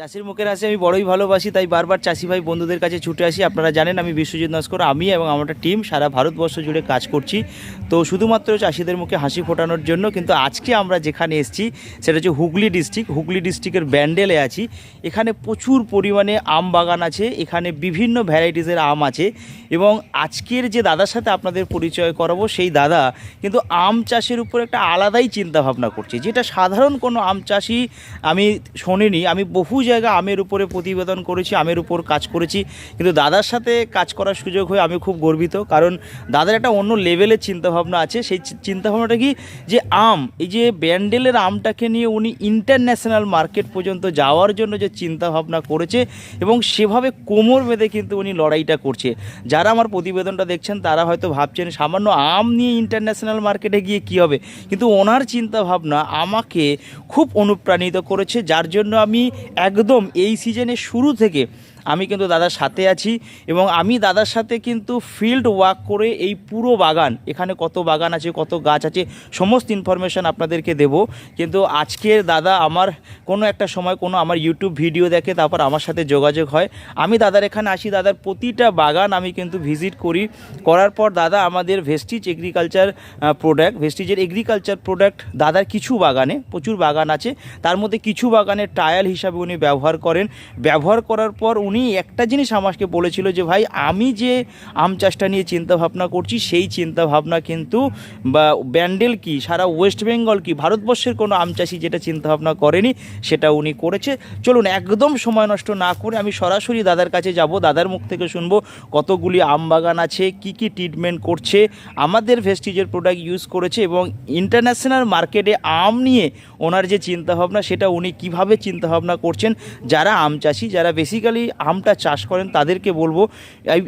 চাষির মুখের আসে আমি বড়ই ভালোবাসি, তাই বারবার চাষি ভাই বন্ধুদের কাছে ছুটে আসি। আপনারা জানেন, আমি বিশ্বজিৎ নস্কর, আমি এবং আমার টিম সারা ভারতবর্ষ জুড়ে কাজ করছি। তো শুধুমাত্র চাষিদের মুখে হাসি ফোটানোর জন্য কিন্তু আজকে আমরা যেখানে এসেছি, সেটা হচ্ছে হুগলি ডিস্ট্রিক্ট। হুগলি ডিস্ট্রিক্টের ব্যান্ডেলে আছি। এখানে প্রচুর পরিমাণে আম বাগান আছে, এখানে বিভিন্ন ভ্যারাইটিসের আম আছে এবং আজকের যে দাদার সাথে আপনাদের পরিচয় করাবো, সেই দাদা কিন্তু আম চাষের উপর একটা আলাদাই চিন্তা ভাবনা করছে। যেটা সাধারণ কোনো আম চাষি আমি শোনিনি, আমি বহু জায়গা আমের উপরে প্রতিবেদন করেছি, আমের উপর কাজ করেছি। কিন্তু দাদার সাথে কাজ করার সুযোগ হয়ে আমি খুব গর্বিত। কারণ দাদার একটা অন্য লেভেলের চিন্তাভাবনা আছে। সেই চিন্তাভাবনাটা কি? যে আম, এই যে ব্যান্ডেলের আমটাকে নিয়ে উনি ইন্টারন্যাশনাল মার্কেট পর্যন্ত যাওয়ার জন্য যে চিন্তাভাবনা করেছে এবং সেভাবে কোমর বেঁধে কিন্তু উনি লড়াইটা করছে। যারা আমার প্রতিবেদনটা দেখছেন, তারা হয়তো ভাবছেন, সামান্য আম নিয়ে ইন্টারন্যাশনাল মার্কেটে গিয়ে কী হবে? কিন্তু ওনার চিন্তাভাবনা আমাকে খুব অনুপ্রাণিত করেছে। যার জন্য আমি একদম এই সিজনের শুরু থেকে আমি কিন্তু দাদার সাথে আছি এবং আমি দাদার সাথে কিন্তু ফিল্ড ওয়ার্ক করে এই পুরো বাগান, এখানে কত বাগান আছে, কত গাছ আছে, সমস্ত ইনফরমেশান আপনাদেরকে দেব। কিন্তু আজকের দাদা আমার কোনো একটা সময় কোনো আমার ইউটিউব ভিডিও দেখে তারপর আমার সাথে যোগাযোগ হয়। আমি দাদার এখানে আসি, দাদার প্রতিটা বাগান আমি কিন্তু ভিজিট করি। করার পর দাদা আমাদের ভেস্টিজ এগ্রিকালচার প্রোডাক্ট ভেস্টিজের এগ্রিকালচার প্রোডাক্ট দাদার কিছু বাগানে, প্রচুর বাগান আছে। তার মধ্যে কিছু বাগানে ট্রায়াল হিসাবে উনি ব্যবহার করেন। ব্যবহার করার পর উনি একটা জিনিস আমাকে বলেছিল যে, ভাই, আমি যে আম চাষটা নিয়ে চিন্তা ভাবনা করছি, সেই চিন্তা ভাবনা কিন্তু, বা ব্যান্ডেল কি, সারা ওয়েস্ট বেঙ্গল কি, ভারতবর্ষের কোনো আম চাষি যেটা চিন্তা ভাবনা করেনি, সেটা উনি করেছে। চলুন, একদম সময় নষ্ট না করে আমি সরাসরি দাদার কাছে যাব, দাদার মুখ থেকে শুনব কতগুলি আম বাগান আছে, কি কি ট্রিটমেন্ট করছে, আমাদের ভেস্টিজের প্রোডাক্ট ইউজ করেছে এবং ইন্টারন্যাশনাল মার্কেটে আম নিয়ে ওনার যে চিন্তাভাবনা, সেটা উনি কীভাবে চিন্তাভাবনা করছেন, যারা আম চাষি, যারা বেসিক্যালি আমটা চাষ করেন, তাদেরকে বলব,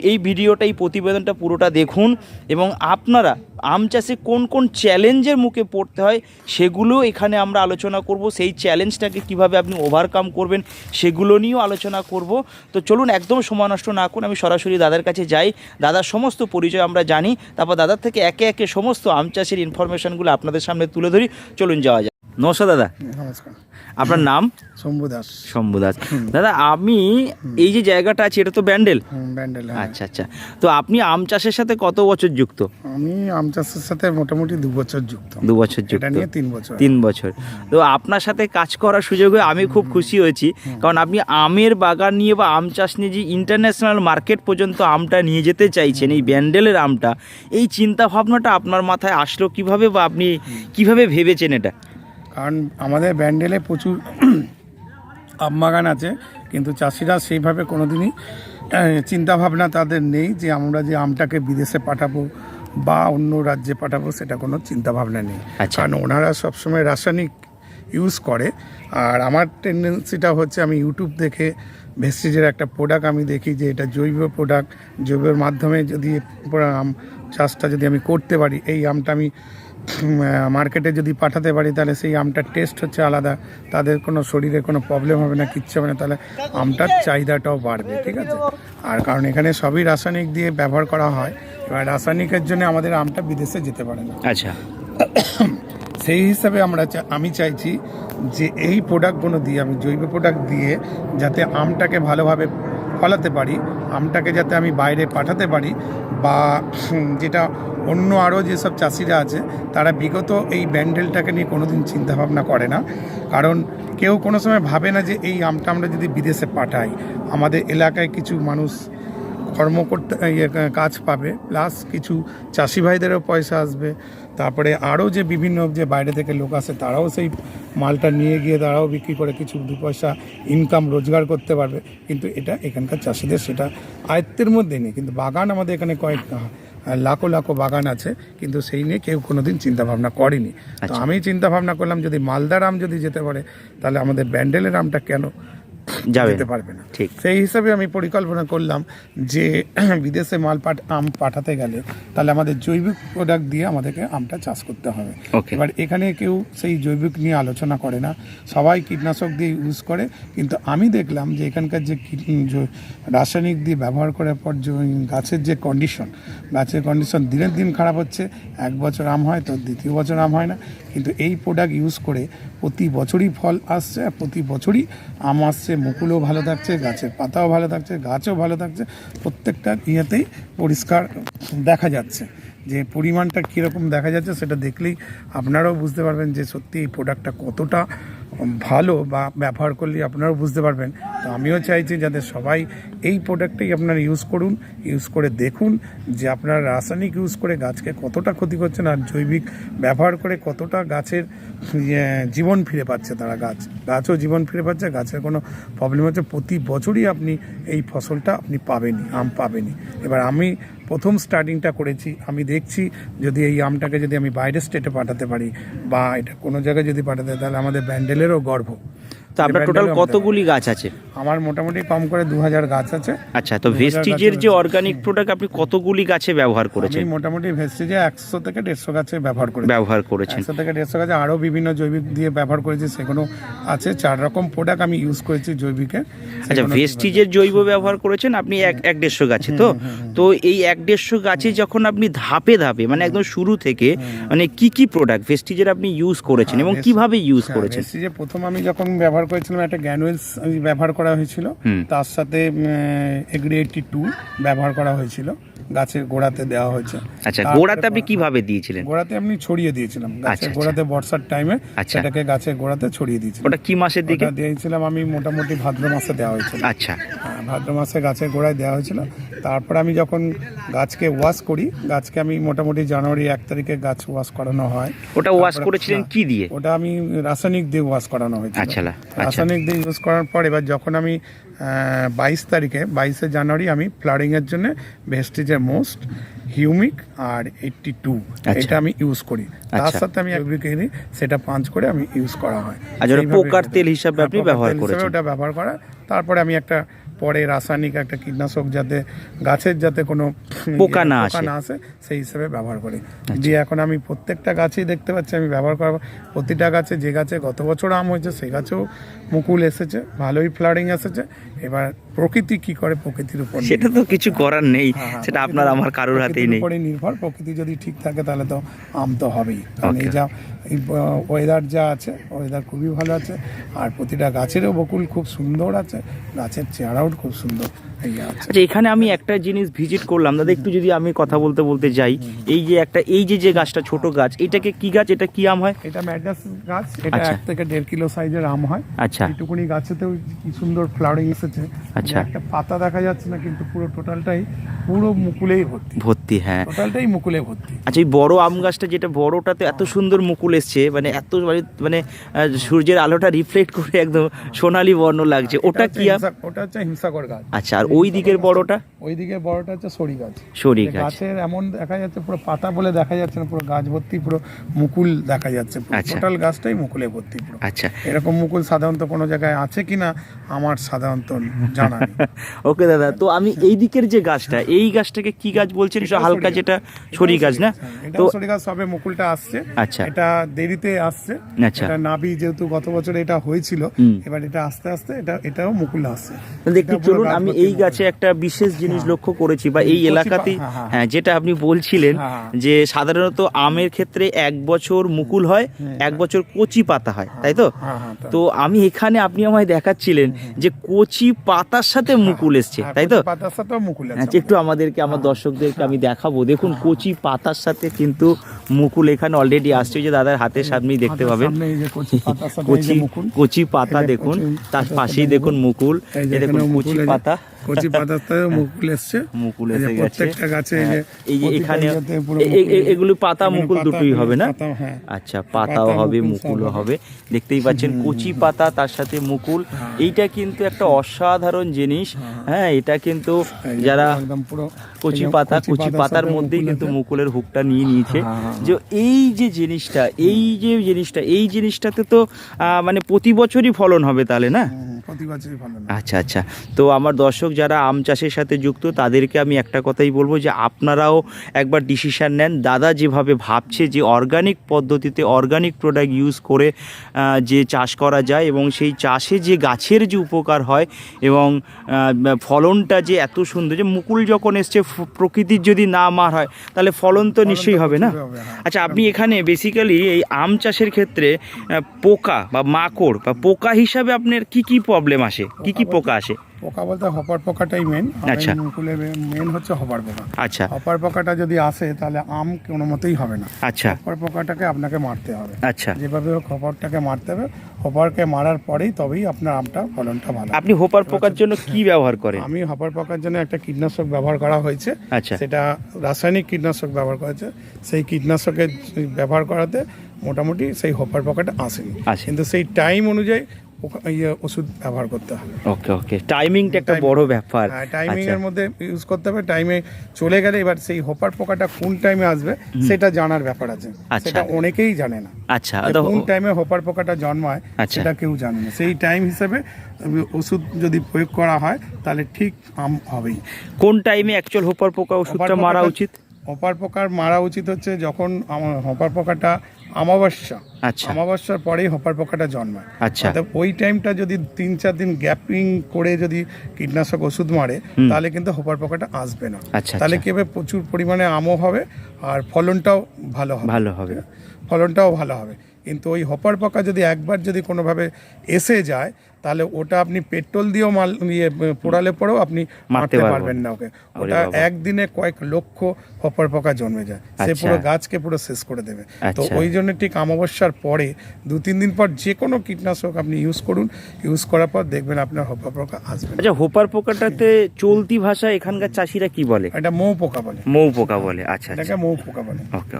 এই- ভিডিওটা, এই প্রতিবেদনটা পুরোটা দেখুন এবং আপনারা আম চাষে কোন কোন চ্যালেঞ্জের মুখে পড়তে হয় সেগুলো এখানে আমরা আলোচনা করব। সেই চ্যালেঞ্জটাকে কীভাবে আপনি ওভারকাম করবেন সেগুলো নিয়েও আলোচনা করব। তো চলুন, একদম সময় নষ্ট না করুন, আমি সরাসরি দাদার কাছে যাই। দাদার সমস্ত পরিচয় আমরা জানি, তারপর দাদার থেকে একে একে সমস্ত আম চাষের ইনফরমেশনগুলো আপনাদের সামনে তুলে ধরি। চলুন, যাওয়া যায় নমস্কার দাদা। নমস্কার। আপনার নাম? শম্ভু দাস। শম্ভু দাস। দাদা আমি এই যে জায়গাটা আছে এটা তো ব্যান্ডেল? ব্যান্ডেল হ্যাঁ। আচ্ছা আচ্ছা। তো আপনি আম চাষের সাথে কত বছর যুক্ত? আমি আম চাষের সাথে মোটামুটি দু বছর যুক্ত। দু বছর যুক্ত। এটা নিয়ে তিন বছর। তিন বছর। তো আপনার সাথে কাজ করার সুযোগ সুযোগে আমি খুব খুশি হয়েছি। কারণ আপনি আমের বাগান নিয়ে বা আম চাষ নিয়ে যে ইন্টারন্যাশনাল মার্কেট পর্যন্ত আমটা নিয়ে যেতে চাইছেন এই ব্যান্ডেলের আমটা এই চিন্তা ভাবনাটা আপনার মাথায় আসলো কীভাবে বা আপনি কীভাবে ভেবেছেন এটা? কারণ আমাদের ব্যান্ডেলে প্রচুর আম বাগান আছে কিন্তু চাষিরা সেইভাবে কোনো দিনই চিন্তাভাবনা তাদের নেই যে আমরা যে আমটাকে বিদেশে পাঠাবো বা অন্য রাজ্যে পাঠাবো সেটা কোনো চিন্তাভাবনা নেই আচ্ছা। কারণ ওনারা সবসময় রাসায়নিক ইউজ করে আর আমার টেন্ডেন্সিটা হচ্ছে আমি ইউটিউব দেখে ভেস্টিজের একটা প্রোডাক্ট আমি দেখি যে এটা জৈব প্রোডাক্ট জৈবের মাধ্যমে যদি আম চাষটা যদি আমি করতে পারি এই আমটা আমি মার্কেটে যদি পাঠাতে পারি তাহলে সেই আমটার টেস্ট হচ্ছে আলাদা। তাদের কোনো শরীরে কোনো প্রবলেম হবে না কিচ্ছু হবে না। তাহলে আমটার চাহিদাটাও বাড়বে ঠিক আছে? আর কারণ এখানে সবই রাসায়নিক দিয়ে ব্যবহার করা হয়। এবার রাসায়নিকের জন্য আমাদের আমটা বিদেশে যেতে পারে না। আচ্ছা। সেই হিসাবে আমরা আমি চাইছি যে এই প্রোডাক্টগুলো দিয়ে আমি জৈব প্রোডাক্ট দিয়ে যাতে আমটাকে ভালোভাবে ফলাতে পারি, আমটাকে যাতে আমি বাইরে পাঠাতে পারি বা যেটা অন্য আরও যেসব চাষিরা আছে, তারা বিগত এই ব্যান্ডেলটাকে নিয়ে কোনো কোনোদিন চিন্তাভাবনা করে না। কারণ কেউ কোনো সময় ভাবে না যে এই আমটা আমরা যদি বিদেশে পাঠাই। আমাদের এলাকায় কিছু মানুষ কর্ম করতে ইয়ে, কাজ পাবে প্লাস কিছু চাষি ভাইদেরও পয়সা আসবে। তারপরে আরও যে বিভিন্ন যে বাইরে থেকে লোক আসে তারাও সেই মালটা নিয়ে গিয়ে তারাও বিক্রি করে কিছু দু পয়সা ইনকাম রোজগার করতে পারবে। কিন্তু এটা এখানকার চাষিদের সেটা আয়ত্তের মধ্যে নেই। কিন্তু বাগান আমাদের এখানে কয়েক লাখো লাখো বাগান আছে কিন্তু সেই নিয়ে কেউ কোনোদিন চিন্তা ভাবনা করেনি। তো আচ্ছা। আমি চিন্তাভাবনা করলাম যদি মালদার আম যদি যেতে পারে তাহলে আমাদের ব্যান্ডেলের আমটা কেন? যেতে পারবে না। ঠিক। সেই হিসাবে আমি পরিকল্পনা করলাম যে বিদেশে মাল পাঠ আম পাঠাতে গেলে তাহলে আমাদের জৈবিক প্রোডাক্ট দিয়ে আমাদেরকে আমটা চাষ করতে হবে। এবার এখানে কেউ সেই জৈবিক নিয়ে আলোচনা করে না। সবাই কীটনাশক দিয়ে ইউজ করে। কিন্তু আমি দেখলাম যে এখানকার যে রাসায়নিক দিয়ে ব্যবহার করার পর গাছের যে কন্ডিশন গাছের কন্ডিশন দিনের দিন খারাপ হচ্ছে। এক বছর আম হয় তো দ্বিতীয় বছর আম হয় না। কিন্তু এই প্রোডাক্ট ইউজ করে প্রতি বছরই ফল আসছে আর প্রতি বছরই আম আসছে, মুকুলও ভালো থাকছে, গাছের পাতাও ভালো থাকছে, গাছও ভালো থাকছে। প্রত্যেকটা ইয়েতেই পরিষ্কার দেখা যাচ্ছে। যে পরিমাণটা কীরকম দেখা যাচ্ছে সেটা দেখলেই আপনারাও বুঝতে পারবেন যে সত্যি এই প্রোডাক্টটা কতটা ভালো বা ব্যবহার করলে আপনারাও বুঝতে পারবেন। তো আমিও চাইছি যাতে সবাই এই প্রোডাক্টটাই আপনারা ইউজ করুন ইউজ করে দেখুন যে আপনারা রাসায়নিক ইউজ করে গাছকে কতটা ক্ষতি করছেন আর জৈবিক ব্যবহার করে কতটা গাছের ইয়ে, জীবন ফিরে পাচ্ছে তারা গাছ। গাছও জীবন ফিরে পাচ্ছে গাছের কোনো প্রবলেম হচ্ছে। প্রতি বছরই আপনি এই ফসলটা আপনি পাবেনই আম পাবেনই। এবার আমি প্রথম স্টার্টিংটা করেছি, আমি দেখছি যদি এই আমটাকে যদি আমি বাইরের স্টেটে পাঠাতে পারি বা এটা কোনো জায়গায় যদি পাঠাতে, তাহলে আমাদের ব্যান্ডেলেরও গর্ব। তো আপনার টোটাল কতগুলি গাছ আছে? আমার মোটামুটি কম করে দু হাজার গাছ আছে। আচ্ছা তো ভেস্টিজের যে অর্গানিক প্রোডাক্ট আপনি কতগুলি গাছে ব্যবহার করেছেন? মোটামুটি ভেস্টিজে একশো থেকে দেড়শো গাছে ব্যবহার করি ব্যবহার করেছেন। একশো থেকে দেড়শো গাছে আরও বিভিন্ন জৈবিক দিয়ে ব্যবহার করেছি সেগুলো আছে। চার রকম প্রোডাক্ট আমি ইউজ করেছি জৈবিকের আচ্ছা ভেস্টিজের জৈব ব্যবহার করেছেন আপনি এক এক দেড়শো গাছে তো তো এই এক দেড়শো গাছে যখন আপনি ধাপে ধাপে মানে একদম শুরু থেকে মানে কি কি প্রোডাক্ট ভেস্টিজের আপনি ইউজ করেছেন এবং কীভাবে ইউজ হ্যাঁ, করেছেন? ভেস্টিজে প্রথম আমি যখন ব্যবহার করেছিলাম একটা গ্যানুয়েলস ব্যবহার করা হয়েছিল। তার সাথে এগ্রি এইটটি টু ব্যবহার করা হয়েছিল। গাছের গোড়াতে দেওয়া হয়েছে। আচ্ছা গোড়াতে আপনি কীভাবে দিয়েছিলেন? গোড়াতে আপনি ছড়িয়ে দিয়েছিলাম আচ্ছা, গাছের আচ্ছা। গোড়াতে বর্ষার টাইমে আচ্ছা। সেটাকে গাছের গোড়াতে ছড়িয়ে দিয়েছিলাম। ওটা কি মাসের দিকে? দিয়েছিলাম আমি মোটামুটি ভাদ্র মাসে দেওয়া হয়েছিল। আচ্ছা। হ্যাঁ, ভাদ্র মাসে গাছের গোড়ায় দেওয়া হয়েছিল। তারপর আমি যখন গাছকে ওয়াশ করি গাছকে আমি মোটামুটি জানুয়ারি এক তারিখে গাছ ওয়াশ করানো হয়। ওটা ওয়াশ করেছিলেন কি দিয়ে? ওটা আমি রাসায়নিক দিয়ে ওয়াশ করানো হয়েছিল। আচ্ছা, আচ্ছা। রাসায়নিক দিয়ে ইউজ করার পর এবার যখন আমি বাইশ তারিখে বাইশে জানুয়ারি আমি ফ্লারিংয়ের জন্য ভেস্টিজের মোস্ট হিউমিক আর এইটটি টু আচ্ছা। এটা আমি ইউজ করি তার আচ্ছা। সাথে আমি এগ্রিকেরি সেটা পাঁচ করে আমি ইউজ করা হয় আর সেইভাবে পোকার তেল হিসাবে হ্যাঁ, আপনি ব্যবহার করেছেন। ওটা ব্যবহার করা তারপরে আমি একটা পরে রাসায়নিক একটা কীটনাশক যাতে গাছের যাতে কোনো পোকা না পোকা আসে। না আসে সেই হিসেবে ব্যবহার করি দিয়ে এখন আমি প্রত্যেকটা গাছেই দেখতে পাচ্ছি আমি ব্যবহার করা প্রতিটা গাছে যে গাছে গত বছর আম হয়েছে সেই গাছেও মুকুল এসেছে ভালোই ফ্লারিং এসেছে এবার প্রকৃতি কি করে প্রকৃতির উপর সেটা তো কিছু করার নেই হ্যাঁ, হ্যাঁ, সেটা আপনার আমার কারোর হাতেই নেই। নির্ভর প্রকৃতি যদি ঠিক থাকে তাহলে তো আম তো হবেই। কারণ এই যা ওয়েদার যা আছে ওয়েদার খুবই ভালো আছে আর প্রতিটা গাছেরও বকুল খুব সুন্দর আছে গাছের চেহারাও খুব সুন্দর আচ্ছা এখানে আমি একটা জিনিস ভিজিট করলাম। দাদা একটু যদি আমি কথা বলতে বলতে যাই এই যে একটা এই যে যে গাছটা ছোট গাছ এটাকে কি গাছ? এটা কি আম হয়? এটা ম্যাডাস গাছ এটা আচ্ছা। এক থেকে দেড় কিলো সাইজের আম হয়। আচ্ছা। এইটুকুনি গাছেতেও কি সুন্দর ফ্লাওয়ারিং এসেছে। আচ্ছা। একটা পাতা দেখা যাচ্ছে না কিন্তু পুরো টোটালটাই পুরো মুকুলেই ভর্তি। ভর্তি হ্যাঁ। টোটালটাই মুকুলে ভর্তি। আচ্ছা এই বড় আম গাছটা যেটা বড়টাতে এত সুন্দর মুকুল এসছে মানে এত মানে মানে সূর্যের আলোটা রিফ্লেক্ট করে একদম সোনালী বর্ণ লাগছে। ওটা কি ওটা হচ্ছে হিমসাগর গাছ। আচ্ছা আর ওই দিকের বড়টা? ওইদিকে বড়টা হচ্ছে সরি গাছ। সরি গাছ। গাছের এমন দেখা যাচ্ছে পুরো পাতা বলে দেখা যাচ্ছে না পুরো গাছ ভর্তি পুরো মুকুল দেখা যাচ্ছে। আচ্ছা। টোটাল গাছটাই মুকুলে ভর্তি পুরো। আচ্ছা। এরকম মুকুল সাধারণত কোনো জায়গায় আছে কিনা আমার সাধারণত জানা ওকে দাদা তো আমি এই দিকের যে গাছটা এই গাছটাকে কি গাছ বলছেন? হালকা যেটা সরি গাছ না? তো সরি গাছ সবে মুকুলটা আসছে। আচ্ছা। এটা দেরিতে আসছে। আচ্ছা। এটা নাবি যেহেতু গত বছর এটা হয়েছিল এবার এটা আস্তে আস্তে এটা এটাও মুকুল আসছে। এটা চলুন আমি এই গাছে একটা বিশেষ জিনিস লক্ষ্য করেছি বা এই এলাকাতেই হ্যাঁ, হ্যাঁ। হ্যাঁ যেটা আপনি বলছিলেন হ্যাঁ, হ্যাঁ। যে সাধারণত আমের ক্ষেত্রে এক বছর মুকুল হয় এক বছর কচি পাতা হয় তাই তো? হ্যাঁ, হ্যাঁ। তো আমি এখানে আপনি আমায় দেখাচ্ছিলেন যে কচি পাতার সাথে মুকুল এসছে হ্যাঁ, তাই তো? পাতার সাথেও মুকুল আচ্ছা একটু আমাদেরকে আমার দর্শকদেরকে আমি দেখাবো। দেখুন কচি পাতার সাথে কিন্তু মুকুল এখানে অলরেডি আসছে। যে দাদার হাতের সামনেই দেখতে পাবেন। কচি কচি মুকুল। কচি পাতা দেখুন তার পাশেই দেখুন মুকুল। দেখুন কচি পাতা। কচি পাতার মুকুল এসছে মুকুল এসে গেছে প্রত্যেকটা গাছে এই যে হ্যাঁ, এখানে। এগুলো পাতা মুকুল দুটোই হবে না হ্যাঁ। আচ্ছা পাতাও হবে মুকুলও হবে। দেখতেই পাচ্ছেন কচি পাতা তার সাথে মুকুল হ্যাঁ। এইটা কিন্তু একটা অসাধারণ জিনিস হ্যাঁ এটা কিন্তু যারা কচি পাতা কচি পাতার মধ্যেই কিন্তু মুকুলের হুকটা নিয়ে নিয়েছে যে এই যে জিনিসটা এই যে জিনিসটা এই জিনিসটাতে তো আহ, মানে প্রতি বছরই ফলন হবে তাহলে না। প্রতি বছরই ফলন আচ্ছা আচ্ছা। তো আমার দর্শক যারা আম চাষের সাথে যুক্ত তাদেরকে আমি একটা কথাই বলব যে আপনারাও একবার ডিসিশান নেন। দাদা যেভাবে ভাবছে যে অর্গানিক পদ্ধতিতে অর্গানিক প্রোডাক্ট ইউজ করে যে চাষ করা যায় এবং সেই চাষে যে গাছের যে উপকার হয় এবং ফলনটা যে এত সুন্দর যে মুকুল যখন এসছে প্রকৃতির যদি না মার হয় তাহলে ফলন তো নিশ্চয়ই হবে না? হ্যাঁ। আচ্ছা আপনি এখানে বেসিক্যালি এই আম চাষের ক্ষেত্রে পোকা বা মাকড় বা পোকা হিসাবে আপনার কি কি প্রবলেম আসে? কি কি পোকা আসে? পোকা বলতে হপার পোকাটাই মেন আচ্ছা। মুকুলে মেন হচ্ছে হপার পোকা। আচ্ছা। হপার পোকাটা যদি আসে তাহলে আম কোনো মতেই হবে না। আচ্ছা। হপার পোকাটাকে আপনাকে মারতে হবে। আচ্ছা। যেভাবে হোক হপারটাকে মারতে হবে। হপারকে মারার পরেই তবেই আপনার আমটা ফলনটা ভালো আপনি হোপার পোকার জন্য কি ব্যবহার করেন? আমি হপার পোকার জন্য একটা কীটনাশক ব্যবহার করা হয়েছে। আচ্ছা। সেটা রাসায়নিক কীটনাশক ব্যবহার করা হয়েছে। সেই কীটনাশকের ব্যবহার করাতে মোটামুটি সেই হোপার পোকাটা আসেনি। আসে। কিন্তু সেই টাইম অনুযায়ী ইয়ে ওষুধ ব্যবহার করতে হবে ওকে ওকে। টাইমিংটা একটা বড় ব্যাপার। হ্যাঁ টাইমিং আচ্ছা। এর মধ্যে ইউজ করতে হবে। টাইমে চলে গেলে এবার সেই হোপার পোকাটা কোন টাইমে আসবে সেটা জানার ব্যাপার আছে। আচ্ছা। সেটা অনেকেই জানে না। আচ্ছা কোন টাইমে হোপার পোকাটা জন্মায় আচ্ছা। সেটা কেউ জানে না। সেই টাইম হিসেবে ওষুধ যদি প্রয়োগ করা হয় তাহলে ঠিক আম হবেই। কোন টাইমে অ্যাকচুয়াল হোপার পোকা ওষুধটা মারা উচিত? হোপার পোকার মারা উচিত হচ্ছে যখন আমার হোপার পোকাটা অমাবস্যা। আচ্ছা। অমাবস্যার পরেই হোপার পোকাটা জন্মায়। আচ্ছা। অর্থাৎ ওই টাইমটা যদি তিন চার দিন গ্যাপিং করে যদি কীটনাশক ওষুধ মারে তাহলে কিন্তু হোপার পোকাটা আসবে না। আচ্ছা তাহলে আচ্ছা। কি হবে? প্রচুর পরিমাণে আমও হবে আর ফলনটাও ভালো হবে। ভালো হবে। ফলনটাও ভালো হবে। কিন্তু ওই হপার পোকা যদি একবার যদি কোনোভাবে এসে যায় তাহলে ওটা আপনি পেট্রোল দিয়েও মাল ইয়ে পোড়ালে পরেও আপনি মারতে পারবেন না ওকে। ওটা একদিনে কয়েক লক্ষ হপার পোকা জন্মে যায়। সে আচ্ছা। পুরো গাছকে পুরো শেষ করে দেবে। তো আচ্ছা। ওই জন্য ঠিক অমাবস্যার পরে দু তিন দিন পর যে কোনো কীটনাশক আপনি ইউজ করুন। ইউজ করার পর দেখবেন আপনার হপার পোকা আসবে আচ্ছা হোপার পোকাটাতে চলতি ভাষা এখানকার চাষিরা কি বলে? এটা মৌ পোকা বলে। মৌ পোকা বলে। আচ্ছা আচ্ছা। এটাকে মৌ পোকা বলে। ওকে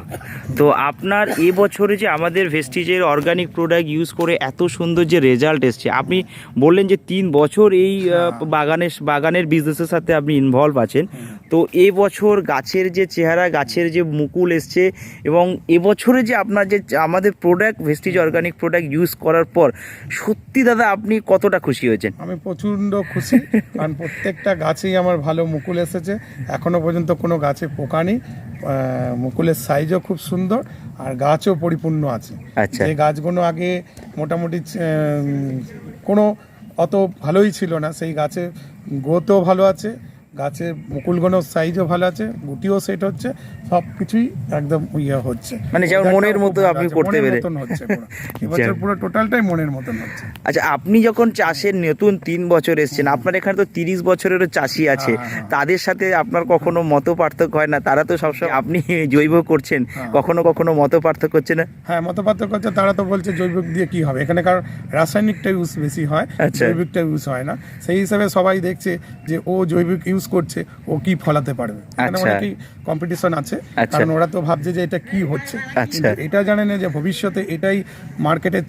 তো আপনার এবছরে যে আমাদের ভেস্টিজের অর্গানিক প্রোডাক্ট ইউজ করে এত সুন্দর যে রেজাল্ট এসছে আপনি বললেন যে তিন বছর এই আহ, বাগানের বাগানের বিজনেসের সাথে আপনি ইনভলভ আছেন। তো এবছর গাছের যে চেহারা গাছের যে মুকুল এসছে এবং এবছরে যে আপনার যে আমাদের product Vestige organic product use করার পর সত্যি দাদা আপনি কতটা খুশি হয়েছেন? আমি প্রচণ্ড খুশি কারণ প্রত্যেকটা গাছেই আমার ভালো মুকুল এসেছে। এখনও পর্যন্ত কোনো গাছে পোকা নেই। মুকুলের সাইজও খুব সুন্দর আর গাছও পরিপূর্ণ আছে। আচ্ছা। যে গাছগুলো আগে মোটামুটি কোনো অত ভালোই ছিল না। সেই গাছে গ্রোথও ভালো আছে। গাছের মুকুলগুলোর সাইজও ভালো আছে গুটিও সেট হচ্ছে সব কিছুই একদম ইয়ে হচ্ছে। মানে যেমন মনের মতো আপনি করতে পেরে। হচ্ছে এবছর পুরো টোটালটাই মনের মতন হচ্ছে। আচ্ছা আপনি যখন চাষের নতুন তিন বছর এসেছেন আপনার এখানে তো তিরিশ বছরেরও চাষি আছে হ্যাঁ, হ্যাঁ। তাদের সাথে আপনার কখনো মত পার্থক্য হয় না? তারা তো সবসময় আপনি জৈব করছেন হ্যাঁ। কখনো কখনো মত পার্থক্য হচ্ছে না? হ্যাঁ মত পার্থক্য হচ্ছে তারা তো বলছে জৈব দিয়ে কি হবে? এখানে কারণ রাসায়নিকটা ইউজ বেশি হয় আচ্ছা। জৈবিকটা ইউজ হয় না। সেই হিসাবে সবাই দেখছে যে ও জৈবিক ইউজ করছে ও কি ফলাতে পারবে। অনেকেই কম্পিটিশন আছে। আচ্ছা। কারণ ওরা তো ভাবছে যে এটা কি হচ্ছে। আচ্ছা। এটা জানে না যে ভবিষ্যতে এটাই মার্কেটে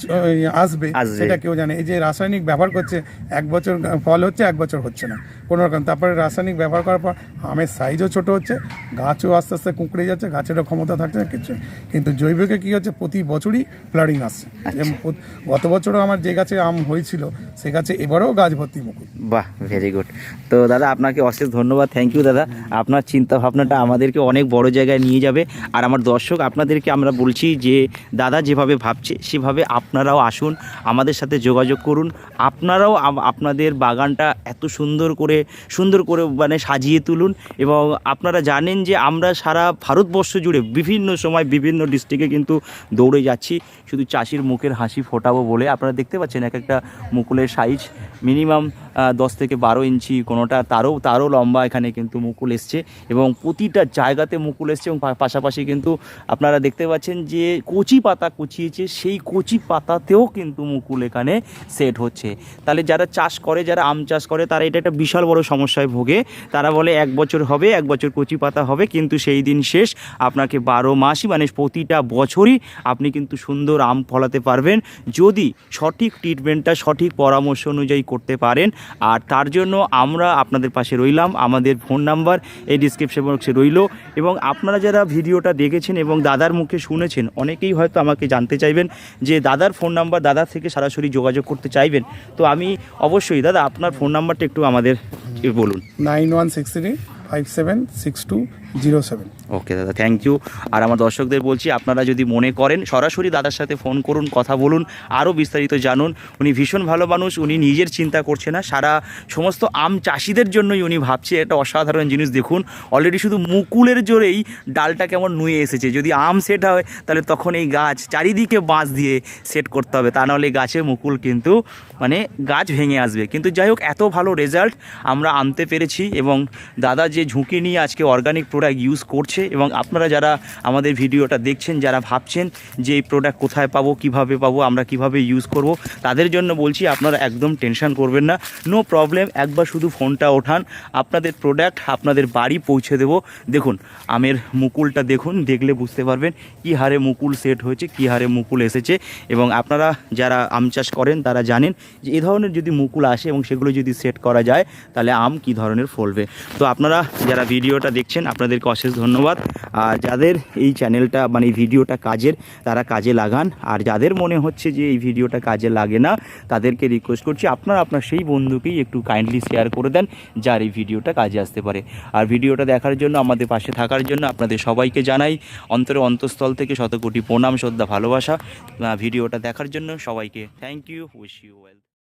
আসবে। সেটা কেউ জানে। এই যে রাসায়নিক ব্যবহার করছে এক বছর ফল হচ্ছে এক বছর হচ্ছে না। কোনো রকম। তারপরে রাসায়নিক ব্যবহার করার পর আমের সাইজও ছোট হচ্ছে গাছও আস্তে আস্তে কুঁকড়ে যাচ্ছে গাছেরও ক্ষমতা থাকছে না কিছু। কিন্তু জৈবিকে কি হচ্ছে প্রতি বছরই ফ্লারিং আসছে। আচ্ছা। যেমন গত বছরও আমার যে গাছে আম হয়েছিল সে গাছে এবারেও গাছ ভর্তি মুকুল বাহ ভেরি গুড তো দাদা আপনাকে অশেষ ধন্যবাদ। থ্যাংক ইউ দাদা। আপনার চিন্তা ভাবনাটা আমাদেরকে অনেক বড় জায়গায় নিয়ে যাবে। আর আমার দর্শক, আপনাদেরকে আমরা বলছি যে, দাদা যেভাবে ভাবছে, সেভাবে আপনারাও আসুন, আমাদের সাথে যোগাযোগ করুন। আপনারাও আপনাদের বাগানটা এত সুন্দর করে সুন্দর করে মানে সাজিয়ে তুলুন এবং আপনারা জানেন যে, আমরা সারা ভারতবর্ষ জুড়ে বিভিন্ন সময় বিভিন্ন ডিস্ট্রিক্টে কিন্তু দৌড়ে যাচ্ছি। শুধু চাষির মুখের হাসি ফোটাবো বলে আপনারা দেখতে পাচ্ছেন এক একটা মুকুলের সাইজ মিনিমাম দশ থেকে বারো ইঞ্চি কোনোটা, তারও তারও লম্বা এখানে কিন্তু মুকুল এসছে এবং প্রতিটা জায়গাতে মুকুল এসছে এবং পাশাপাশি কিন্তু আপনারা দেখতে পাচ্ছেন যে কচি পাতা কুচিয়েছে, সেই কচি পাতাতেও কিন্তু মুকুল এখানে সেট হচ্ছে। তাহলে যারা চাষ করে, যারা আম চাষ করে, তারা এটা একটা বিশাল বড় সমস্যায় ভোগে। তারা বলে এক বছর হবে, এক বছর কচি পাতা হবে, কিন্তু সেই দিন শেষ, আপনাকে বারো মাসই মানে প্রতিটা বছরই আপনি কিন্তু সুন্দর আম ফলাতে পারবেন। যদি সঠিক ট্রিটমেন্টটা সঠিক পরামর্শ অনুযায়ী করতে পারেন আর তার জন্য আমরা আপনাদের পাশে রইলাম। আমাদের ফোন নাম্বার এই ডিসক্রিপশন বক্সে রইল। এবং আপনারা যারা ভিডিওটা দেখেছেন এবং দাদার মুখে শুনেছেন, অনেকেই হয়তো আমাকে জানতে চাইবেন যে দাদার ফোন নাম্বার দাদার থেকে সরাসরি যোগাযোগ করতে চাইবেন। তো আমি অবশ্যই, দাদা, আপনার ফোন নাম্বারটা একটু আমাদের বলুন। Nine one six three five seven six two zero seven. Okay দাদা থ্যাংক ইউ আর আমার দর্শকদের বলছি, আপনারা যদি মনে করেন, সরাসরি দাদার সাথে ফোন করুন, কথা বলুন, আরও বিস্তারিত জানুন। উনি ভীষণ ভালো মানুষ, উনি নিজের চিন্তা করছে না। সারা সমস্ত আম চাষিদের জন্যই উনি ভাবছে একটা অসাধারণ জিনিস দেখুন। অলরেডি শুধু মুকুলের জোরেই ডালটা কেমন নুয়ে এসেছে। যদি আম সেট হয়, তাহলে তখন এই গাছ চারিদিকে বাঁশ দিয়ে সেট করতে হবে। তা নাহলে গাছে মুকুল কিন্তু মানে গাছ ভেঙে আসবে। কিন্তু যাই হোক, এত ভালো রেজাল্ট আমরা আনতে পেরেছি এবং দাদা যে ঝুঁকি নিয়ে আজকে অর্গানিক প্রোডাক্ট ইউজ করছে এবং আপনারা যারা আমাদের ভিডিওটা দেখছেন, যারা ভাবছেন যে এই প্রোডাক্ট কোথায় পাবো, কীভাবে পাবো, আমরা কীভাবে ইউজ করব, তাদের জন্য বলছি আপনারা একদম টেনশন করবেন না। নো প্রবলেম একবার শুধু ফোনটা ওঠান, আপনাদের প্রোডাক্ট আপনাদের বাড়ি পৌঁছে দেবো। দেখুন, আমের মুকুলটা দেখুন, দেখলে বুঝতে পারবেন কী হারে মুকুল সেট হয়েছে, কী হারে মুকুল এসেছে এবং আপনারা যারা আম চাষ করেন, তারা জানেন যে এই ধরনের যদি মুকুল আসে এবং সেগুলো যদি সেট করা যায়, তাহলে আম কী ধরনের ফলবে। তো আপনারা যারা ভিডিওটা দেখছেন আপনাদেরকে অশেষ ধন্যবাদ। আর যাদের এই চ্যানেলটা মানে এই ভিডিওটা কাজের, তারা কাজে লাগান। আর যাদের মনে হচ্ছে যে এই ভিডিওটা কাজে লাগে না, তাদেরকে রিকোয়েস্ট করছি, আপনারা আপনার সেই বন্ধুকেই একটু কাইন্ডলি শেয়ার করে দেন, যার এই ভিডিওটা কাজে আসতে পারে। আর ভিডিওটা দেখার জন্য, আমাদের পাশে থাকার জন্য আপনাদের সবাইকে জানাই, অন্তরে অন্তঃস্থল থেকে শত কোটি প্রণাম, শ্রদ্ধা, ভালোবাসা। ভিডিওটা দেখার জন্য সবাইকে thank you wish you well